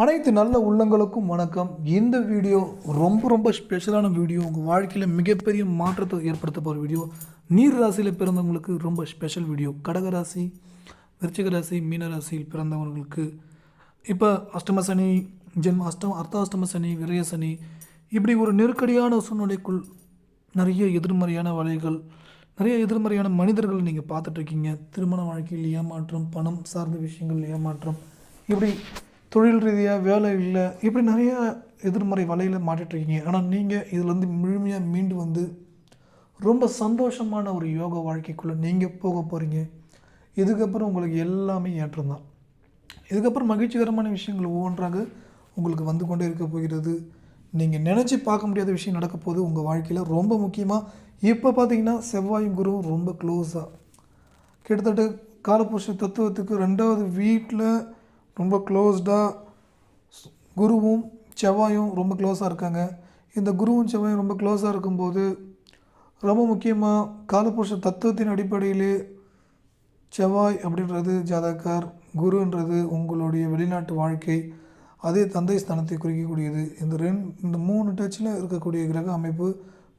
அனைத்து நல்ல உள்ளங்களுக்கும் வணக்கம். இந்த வீடியோ ரொம்ப ரொம்ப ஸ்பெஷலான வீடியோ. உங்கள் வாழ்க்கையில் மிகப்பெரிய மாற்றத்தை ஏற்படுத்த போகிற வீடியோ. நீர் ராசியில் பிறந்தவங்களுக்கு ரொம்ப ஸ்பெஷல் வீடியோ. கடக ராசி விருச்சிக ராசி மீன ராசியில் பிறந்தவங்களுக்கு இப்போ அஷ்டம சனி ஜென்ம அஷ்டம அர்த்தாஷ்டம சனி விரய சனி இப்படி ஒரு நெருக்கடியான சூழ்நிலைக்குள் நிறைய எதிர்மறையான வலைகள் நிறைய எதிர்மறையான மனிதர்கள் நீங்கள் பார்த்துட்ருக்கீங்க திருமண வாழ்க்கையில் ஏமாற்றம் பணம் சார்ந்த விஷயங்கள் ஏமாற்றம். இப்படி தொழில் ரீதியாக வேலை இல்லை. இப்படி நிறைய எதிர்மறை வலையில் மாட்டிகிட்ருக்கீங்க ஆனால் நீங்கள் இதுலேருந்து முழுமையாக மீண்டு வந்து ரொம்ப சந்தோஷமான ஒரு யோக வாழ்க்கைக்குள்ளே நீங்கள் போக போகிறீங்க இதுக்கப்புறம் உங்களுக்கு எல்லாமே ஏற்றம் தான். இதுக்கப்புறம் மகிழ்ச்சிகரமான விஷயங்கள் ஒவ்வொன்றாக உங்களுக்கு வந்து கொண்டே இருக்க போகிறது. நீங்கள் நினச்சி பார்க்க முடியாத விஷயம் நடக்க போது உங்கள் வாழ்க்கையில் ரொம்ப முக்கியமாக இப்போ பார்த்தீங்கன்னா செவ்வாயும் குருவும் ரொம்ப க்ளோஸாக கிட்டத்தட்ட காலபுருஷ தத்துவத்துக்கு ரெண்டாவது வீட்டில் ரொம்ப க்ளோஸ்டாக குருவும் செவ்வாயும் ரொம்ப க்ளோஸாக இருக்காங்க. இந்த குருவும் செவ்வாயும் ரொம்ப க்ளோஸாக இருக்கும்போது ரொம்ப முக்கியமாக காலபுருஷ தத்துவத்தின் அடிப்படையிலே செவ்வாய் அப்படின்றது ஜாதகர் குருன்றது உங்களுடைய வெளிநாட்டு வாழ்க்கை அதே தந்தை ஸ்தானத்தை குறிக்கக்கூடியது. இந்த ரெண்டு இந்த மூணு டச்சில் இருக்கக்கூடிய கிரக அமைப்பு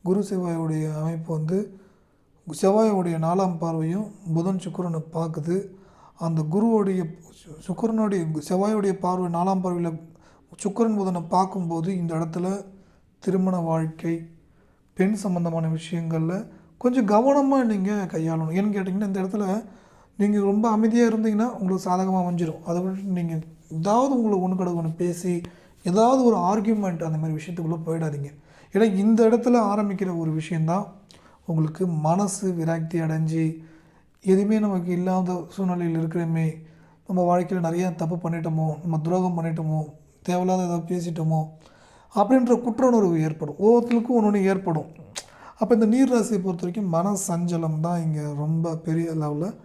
குரு செவ்வாயுடைய அமைப்பு வந்து செவ்வாயோடைய நாலாம் பார்வையும் புதன் சுக்கிரனை பார்க்குது. அந்த குருவோடைய சு- செவ்வாயுடைய செவ்வாயோடைய பார்வை நாலாம் பார்வையில் சுக்கரன் புதனை பார்க்கும்போது இந்த இடத்துல திருமண வாழ்க்கை பெண் சம்பந்தமான விஷயங்களில் கொஞ்சம் கவனமாக நீங்கள் கையாளணும். ஏன்னு கேட்டிங்கன்னா இந்த இடத்துல நீங்கள் ரொம்ப அமைதியாக இருந்தீங்கன்னா உங்களுக்கு சாதகமாக அமைஞ்சிடும் அதை விட்டு நீங்கள் ஏதாவது உங்களை ஒன்று கடை ஒன்று பேசி ஏதாவது ஒரு ஆர்கியூமெண்ட் அந்த மாதிரி விஷயத்துக்குள்ளே போயிடாதீங்க. ஏன்னா இந்த இடத்துல ஆரம்பிக்கிற ஒரு விஷயந்தான் உங்களுக்கு மனசு விராக்தி அடைஞ்சு எதுவுமே நமக்கு இல்லாத சூழ்நிலையில் இருக்கிறோமே நம்ம வாழ்க்கையில் நிறையா தப்பு பண்ணிட்டோமோ நம்ம துரோகம் பண்ணிட்டோமோ தேவையில்லாத ஏதாவது பேசிட்டோமோ அப்படின்ற குற்ற உணர்வு ஏற்படும். ஒவ்வொருத்தருக்கும் ஒன்று ஒன்று ஏற்படும். அப்போ இந்த நீர் ராசியை பொறுத்த வரைக்கும் மன சஞ்சலம் தான் இங்கே ரொம்ப பெரிய லெவலில்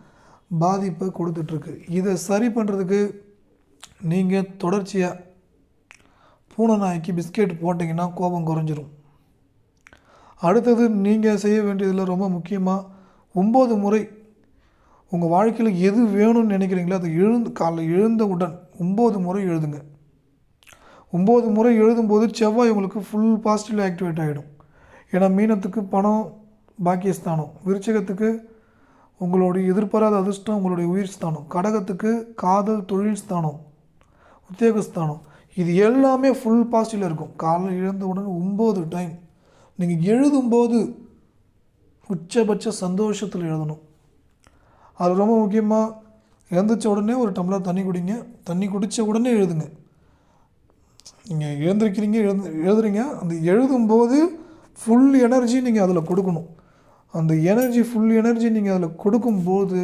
பாதிப்பை கொடுத்துட்ருக்கு. இதை சரி பண்ணுறதுக்கு நீங்கள் தொடர்ச்சியாக பூனை நாய்க்கு பிஸ்கெட் போட்டிங்கன்னா கோபம் குறைஞ்சிரும். அடுத்தது நீங்கள் செய்ய வேண்டியதில் ரொம்ப முக்கியமாக ஒம்பது முறை உங்கள் வாழ்க்கையில் எது வேணும்னு நினைக்கிறீங்களோ அதை எழுந்து காலைல எழுந்தவுடன் ஒம்பது முறை எழுதுங்க. ஒம்பது முறை எழுதும்போது செவ்வாய் உங்களுக்கு ஃபுல் பாசிட்டிவ் ஆக்டிவேட் ஆகிடும் ஏன்னா மீனத்துக்கு பணம் பாக்கியஸ்தானம். விருச்சகத்துக்கு உங்களுடைய எதிர்பாராத அதிர்ஷ்டம் உங்களுடைய உயிர் ஸ்தானம். கடகத்துக்கு காதல் தொழில் ஸ்தானம். உத்தியோகஸ்தானம். இது எல்லாமே ஃபுல் பாசிட்டிவில் இருக்கும். காலைல எழுந்தவுடன் ஒம்பது டைம் நீங்கள் எழுதும்போது உச்சபட்ச சந்தோஷத்தில் எழுதணும். அது ரொம்ப முக்கியமாக எழுந்திரிச்ச உடனே ஒரு டம்ளர் தண்ணி குடிங்க. தண்ணி குடித்த உடனே எழுதுங்க. நீங்கள் எழுந்திருக்கிறீங்க எழுந்து எழுதுறீங்க. அந்த எழுதும்போது ஃபுல் எனர்ஜி நீங்கள் அதில் கொடுக்கணும். அந்த எனர்ஜி ஃபுல் எனர்ஜி நீங்கள் அதில் கொடுக்கும்போது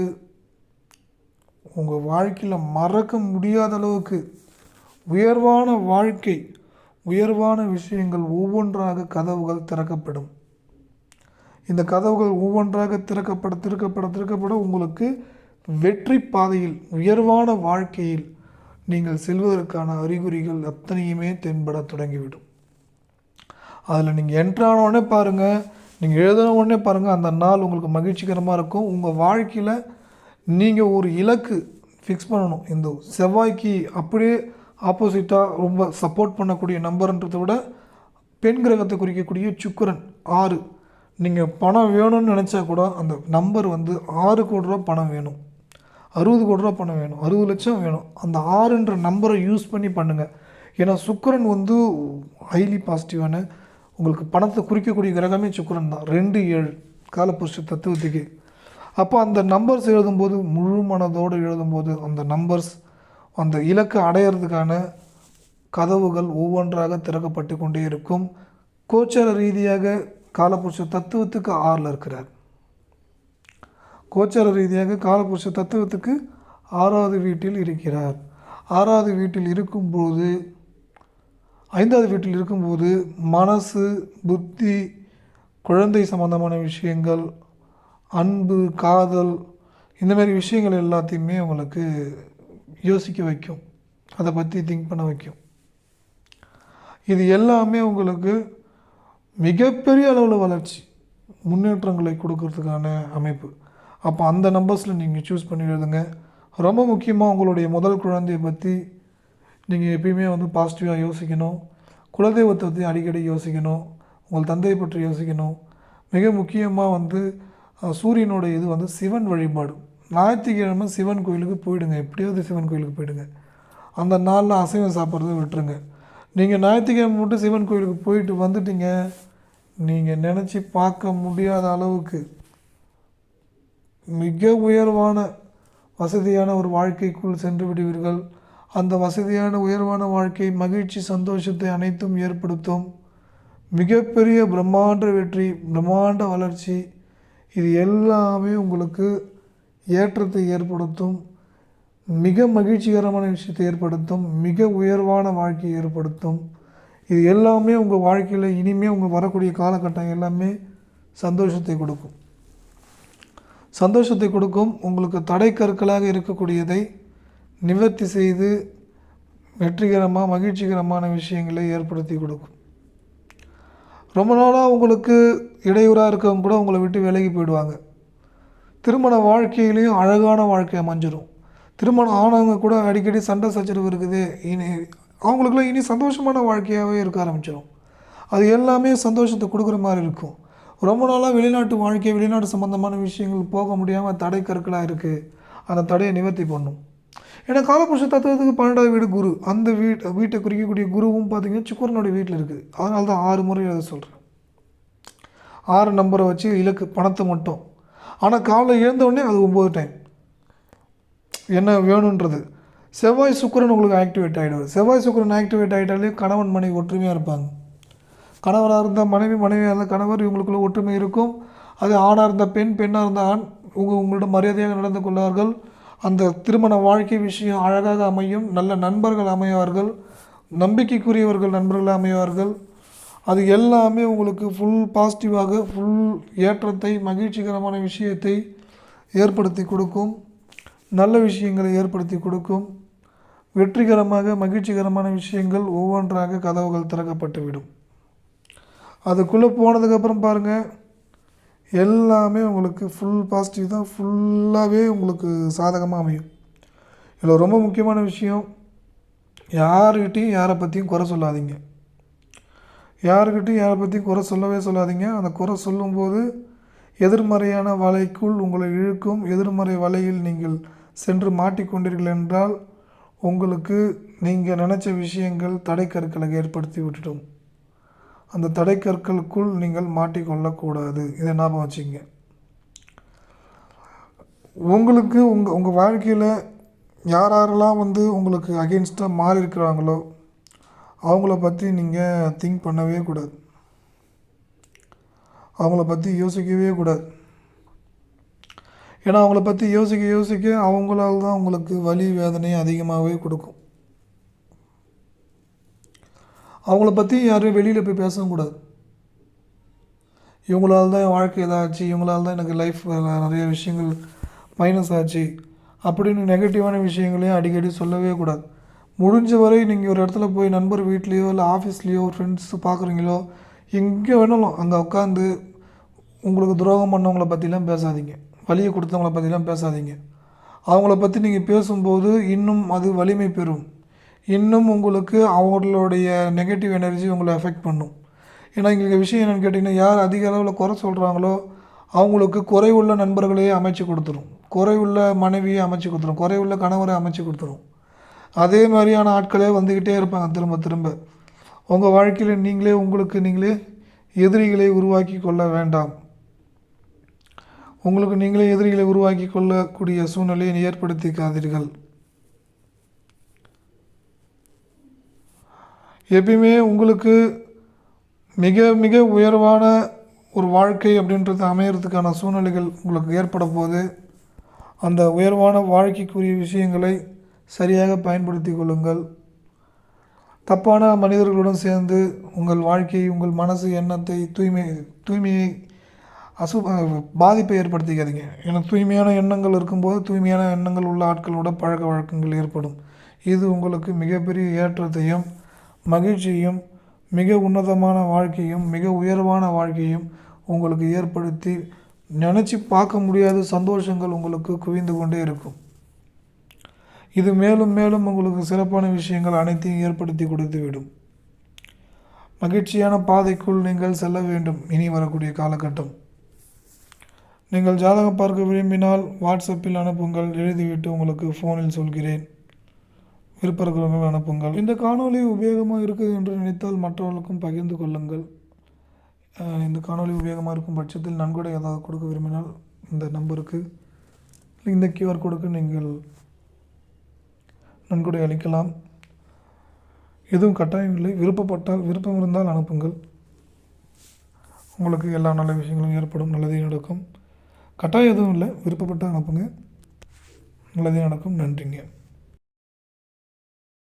உங்கள் வாழ்க்கையில் மறக்க முடியாத அளவுக்கு உயர்வான வாழ்க்கை உயர்வான விஷயங்கள் ஒவ்வொன்றாக கதவுகள் திறக்கப்படும். இந்த கதவுகள் ஒவ்வொன்றாக திறக்கப்பட திறக்கப்பட திறக்கப்பட உங்களுக்கு வெற்றி பாதையில் உயர்வான வாழ்க்கையில் நீங்கள் செல்வதற்கான அறிகுறிகள் அத்தனையுமே தென்பட தொடங்கிவிடும். அதில் நீங்கள் என்ட்ரான உடனே பாருங்கள் நீங்கள் எழுதின உடனே பாருங்கள் அந்த நாள் உங்களுக்கு மகிழ்ச்சிகரமாக இருக்கும். உங்கள் வாழ்க்கையில் நீங்கள் ஒரு இலக்கு ஃபிக்ஸ் பண்ணணும். இந்த செவ்வாய்க்கு அப்படியே ஆப்போசிட்டாக ரொம்ப சப்போர்ட் பண்ணக்கூடிய நம்பர்ன்றதை விட பெண் கிரகத்தை குறிக்கக்கூடிய சுக்கரன் ஆறு. நீங்கள் பணம் வேணும்னு நினச்சா கூட அந்த நம்பர் வந்து ஆறு கோடி ரூபா பணம் வேணும். அறுபது கோடி ரூபா பணம் வேணும். அறுபது லட்சம் வேணும். அந்த ஆறுன்ற நம்பரை யூஸ் பண்ணி பண்ணுங்கள் ஏன்னா சுக்கரன் வந்து ஹைலி பாசிட்டிவான உங்களுக்கு பணத்தை குறிக்கக்கூடிய கிரகமே சுக்கரன் தான். ரெண்டு ஏழு காலப்புருஷ தத்துவத்துக்கு. அப்போ அந்த நம்பர்ஸ் எழுதும்போது முழு மனதோடு எழுதும்போது அந்த நம்பர்ஸ் அந்த இலக்கை அடையிறதுக்கான கதவுகள் ஒவ்வொன்றாக திறக்கப்பட்டு கொண்டே இருக்கும். கோச்சார ரீதியாக காலபுருஷ தத்துவத்துக்கு ஆறில் இருக்கிறார். கோச்சார ரீதியாக காலபுருஷ தத்துவத்துக்கு ஆறாவது வீட்டில் இருக்கிறார். ஆறாவது வீட்டில் இருக்கும்போது ஐந்தாவது வீட்டில் இருக்கும்போது மனசு புத்தி குழந்தை சம்பந்தமான விஷயங்கள் அன்பு காதல் இந்த மாதிரி விஷயங்கள் எல்லாத்தையுமே உங்களுக்கு யோசிக்க வைக்கும். அதை பற்றி திங்க் பண்ண வைக்கும். இது எல்லாமே உங்களுக்கு மிகப்பெரிய அளவில் வளர்ச்சி. முன்னேற்றங்களை கொடுக்கறதுக்கான அமைப்பு. அப்போ அந்த நம்பர்ஸில் நீங்கள் சூஸ் பண்ணி எழுதுங்க. ரொம்ப முக்கியமாக உங்களுடைய முதல் குழந்தையை பற்றி நீங்கள் எப்பயுமே வந்து பாசிட்டிவாக யோசிக்கணும். குலதெய்வத்தை பற்றி அடிக்கடி யோசிக்கணும். உங்கள் தந்தையை பற்றி யோசிக்கணும். மிக முக்கியமாக வந்து சூரியனோட இது வந்து சிவன் வழிபாடு. ஞாயிற்றுக்கிழமை சிவன் கோயிலுக்கு போயிடுங்க. எப்படியாவது சிவன் கோயிலுக்கு போயிடுங்க. அந்த நாளில் அசைவம் சாப்பிட்றத விட்டுருங்க. நீங்கள் ஞாயிற்றுக்கிழமை மட்டும் சிவன் கோயிலுக்கு போயிட்டு வந்துட்டீங்க. நீங்கள் நினச்சி பார்க்க முடியாத அளவுக்கு மிக உயர்வான வசதியான ஒரு வாழ்க்கைக்குள் சென்று விடுவீர்கள். அந்த வசதியான உயர்வான வாழ்க்கை மகிழ்ச்சி சந்தோஷத்தை அனைத்தும் ஏற்படுத்தும். மிகப்பெரிய பிரம்மாண்ட வெற்றி பிரம்மாண்ட வளர்ச்சி இது எல்லாமே உங்களுக்கு ஏற்றத்தை ஏற்படுத்தும். மிக மகிழ்ச்சிகரமான விஷயத்தை ஏற்படுத்தும் மிக உயர்வான வாழ்க்கையை ஏற்படுத்தும். இது எல்லாமே உங்கள் வாழ்க்கையில் இனிமேல் உங்கள் வரக்கூடிய காலகட்டம் எல்லாமே சந்தோஷத்தை கொடுக்கும். சந்தோஷத்தை கொடுக்கும் உங்களுக்கு தடை கற்களாக இருக்கக்கூடியதை நிவர்த்தி செய்து வெற்றிகரமாக மகிழ்ச்சிகரமான விஷயங்களை ஏற்படுத்தி கொடுக்கும். ரொம்ப நாளாக உங்களுக்கு இடையூறாக இருக்கவங்க கூட உங்களை விட்டு விலகி போயிடுவாங்க. திருமண வாழ்க்கையிலையும் அழகான வாழ்க்கை அமைஞ்சிரும். திருமணம் ஆனவங்க கூட அடிக்கடி சண்டை சச்சரவு இருக்குது. இனி அவங்களுக்குலாம் இனி சந்தோஷமான வாழ்க்கையாகவே இருக்க ஆரம்பிச்சிடும் அது எல்லாமே சந்தோஷத்தை கொடுக்குற மாதிரி இருக்கும். ரொம்ப நாளாக வெளிநாட்டு வாழ்க்கை வெளிநாட்டு சம்மந்தமான விஷயங்கள் போக முடியாமல் தடை கற்களாக இருக்குது அந்த தடையை நிவர்த்தி பண்ணும். ஏன்னா காலபுருஷ தத்துவத்துக்கு பன்னெண்டாவது வீடு குரு. அந்த வீட் வீட்டை குறிக்கக்கூடிய குருவும் பார்த்தீங்கன்னா சுக்கரனுடைய வீட்டில் இருக்குது. அதனால தான் ஆறு முறை எழுத சொல்கிறேன் ஆறு நம்பரை வச்சு இலக்கு பணத்தை மட்டும். ஆனால் காலையில் எழுந்த அது ஒம்பது டைம் என்ன வேணுன்றது. செவ்வாய் சுக்கரன் உங்களுக்கு ஆக்டிவேட் ஆகிடுவார் செவ்வாய் சுக்கரன் ஆக்டிவேட் ஆகிட்டாலே கணவன் மனைவி ஒற்றுமையாக இருப்பாங்க. கணவராக இருந்தால் மனைவி மனைவியாக இருந்தால் கணவர் இவங்களுக்குள்ள ஒற்றுமை இருக்கும். அது ஆணாக இருந்தால் பெண் பெண்ணாக இருந்தால் ஆண் உங்கள் உங்களோட மரியாதையாக நடந்து கொள்வார்கள். அந்த திருமண வாழ்க்கை விஷயம் அழகாக அமையும். நல்ல நண்பர்கள் அமைவார்கள். நம்பிக்கைக்குரியவர்கள் நண்பர்கள் அமைவார்கள். அது எல்லாமே உங்களுக்கு ஃபுல் பாசிட்டிவாக ஃபுல் ஏற்றத்தை மகிழ்ச்சிகரமான விஷயத்தை ஏற்படுத்தி கொடுக்கும். நல்ல விஷயங்களை ஏற்படுத்தி கொடுக்கும். வெற்றிகரமாக மகிழ்ச்சிகரமான விஷயங்கள் ஒவ்வொன்றாக கதவுகள் திறக்கப்பட்டுவிடும். அதுக்குள்ளே போனதுக்கப்புறம் பாருங்கள் எல்லாமே உங்களுக்கு ஃபுல் பாசிட்டிவ் தான் ஃபுல்லாகவே உங்களுக்கு சாதகமாக அமையும். இதில் ரொம்ப முக்கியமான விஷயம் யாருக்கிட்டையும் யாரை பற்றியும் குறை சொல்லாதீங்க. யாருக்கிட்டையும் யாரை பற்றியும் குறை சொல்லவே சொல்லாதீங்க. அந்த குறை சொல்லும்போது எதிர்மறையான வலைக்குள் உங்களை இழுக்கும். எதிர்மறை வலையில் நீங்கள் சென்று மாட்டிக்கொண்டீர்கள் என்றால் உங்களுக்கு நீங்கள் நினச்ச விஷயங்கள் தடைக்கற்களை ஏற்படுத்தி விட்டுடும். அந்த தடைக்கற்களுக்குள் நீங்கள் மாட்டிக்கொள்ளக்கூடாது. இதை ஞாபகம் வச்சுங்க உங்களுக்கு உங்கள் உங்கள் வாழ்க்கையில் யார் யாரெல்லாம் வந்து உங்களுக்கு அகெயின்ஸ்டாக மாறி இருக்கிறாங்களோ அவங்கள பற்றி நீங்கள் திங்க் பண்ணவே கூடாது. அவங்கள பற்றி யோசிக்கவே கூடாது. ஏன்னா அவங்கள பற்றி யோசிக்க யோசிக்க அவங்களால தான் உங்களுக்கு வலி வேதனையும் அதிகமாகவே கொடுக்கும். அவங்கள பற்றி யாரும் வெளியில் போய் பேசவும் கூடாது. இவங்களால தான் என் வாழ்க்கை இதாச்சு இவங்களால தான் எனக்கு லைஃப் நிறைய விஷயங்கள் மைனஸ் ஆச்சு அப்படின்னு நெகட்டிவான விஷயங்களையும் அடிக்கடி சொல்லவே கூடாது. முடிஞ்ச வரை நீங்கள் ஒரு இடத்துல போய் நண்பர் வீட்லேயோ இல்லை ஆஃபீஸ்லேயோ ஃப்ரெண்ட்ஸ் பார்க்குறீங்களோ எங்கே வேணாலும் அங்கே உட்காந்து உங்களுக்கு துரோகம் பண்ணவங்கள பற்றிலாம் பேசாதீங்க. வலியை கொடுத்தவங்கள பற்றிலாம் பேசாதீங்க. அவங்கள பற்றி நீங்கள் பேசும்போது இன்னும் அது வலிமை பெறும். இன்னும் உங்களுக்கு அவங்களுடைய நெகட்டிவ் எனர்ஜி உங்களை எஃபெக்ட் பண்ணும். ஏன்னா எங்களுக்கு விஷயம் என்னென்னு கேட்டிங்கன்னா யார் அதிக அளவில் குறை சொல்கிறாங்களோ அவங்களுக்கு குறைவுள்ள நண்பர்களையே அமைச்சு கொடுத்துரும். குறைவுள்ள மனைவியை அமைச்சு கொடுத்துரும். குறைவுள்ள கணவரை அமைச்சு கொடுத்துரும். அதே மாதிரியான ஆட்களே வந்துக்கிட்டே இருப்பாங்க திரும்ப திரும்ப. உங்கள் வாழ்க்கையில் நீங்களே உங்களுக்கு நீங்களே எதிரிகளை உருவாக்கி கொள்ள வேண்டாம். உங்களுக்கு நீங்களே எதிரிகளை உருவாக்கி கொள்ளக்கூடிய சூழ்நிலையை ஏற்படுத்திக்காதீர்கள். எப்பயுமே உங்களுக்கு மிக மிக உயர்வான ஒரு வாழ்க்கை அப்படின்றது அமையறதுக்கான சூழ்நிலைகள் உங்களுக்கு ஏற்பட போது அந்த உயர்வான வாழ்க்கைக்குரிய விஷயங்களை சரியாக பயன்படுத்தி கொள்ளுங்கள். தப்பான மனிதர்களுடன் சேர்ந்து உங்கள் வாழ்க்கையை உங்கள் மனசு எண்ணத்தை தூய்மை தூய்மையை அசு பாதிப்பை ஏற்படுத்திக்காதீங்க. ஏன்னா தூய்மையான எண்ணங்கள் இருக்கும்போது தூய்மையான எண்ணங்கள் உள்ள ஆட்களோட பழக்க வழக்கங்கள் ஏற்படும். இது உங்களுக்கு மிகப்பெரிய ஏற்றத்தையும் மகிழ்ச்சியும் மிக உன்னதமான வாழ்க்கையும் மிக உயர்வான வாழ்க்கையும் உங்களுக்கு ஏற்படுத்தி நினச்சி பார்க்க முடியாத சந்தோஷங்கள் உங்களுக்கு குவிந்து கொண்டே இருக்கும். இது மேலும் மேலும் உங்களுக்கு சிறப்பான விஷயங்கள் அனைத்தையும் ஏற்படுத்தி கொடுத்துவிடும் மகிழ்ச்சியான பாதைக்குள் நீங்கள் செல்ல வேண்டும். இனி வரக்கூடிய காலகட்டம். நீங்கள் ஜாதகம் பார்க்க விரும்பினால் வாட்ஸ்அப்பில் அனுப்புங்கள். எழுதிவிட்டு உங்களுக்கு ஃபோனில் சொல்கிறேன். விருப்பங்கள் அனுப்புங்கள். இந்த காணொளி உபயோகமாக இருக்குது என்று நினைத்தால் மற்றவர்களுக்கும் பகிர்ந்து கொள்ளுங்கள். இந்த காணொளி உபயோகமாக இருக்கும் பட்சத்தில் நன்கொடை ஏதாவது கொடுக்க விரும்பினால் இந்த நம்பருக்கு இந்த கியூஆர் கோடுக்கு நீங்கள் நன்கொடை அளிக்கலாம். எதுவும் கட்டாயம் இல்லை. விருப்பப்பட்டால் விருப்பம் இருந்தால் அனுப்புங்கள். உங்களுக்கு எல்லா நல்ல விஷயங்களும் ஏற்படும். நல்லதே நடக்கும். கட்டாயம் எதுவும் இல்லை. விருப்பப்பட்டால் அனுப்புங்க. நல்லதே நடக்கும். நன்றிங்க.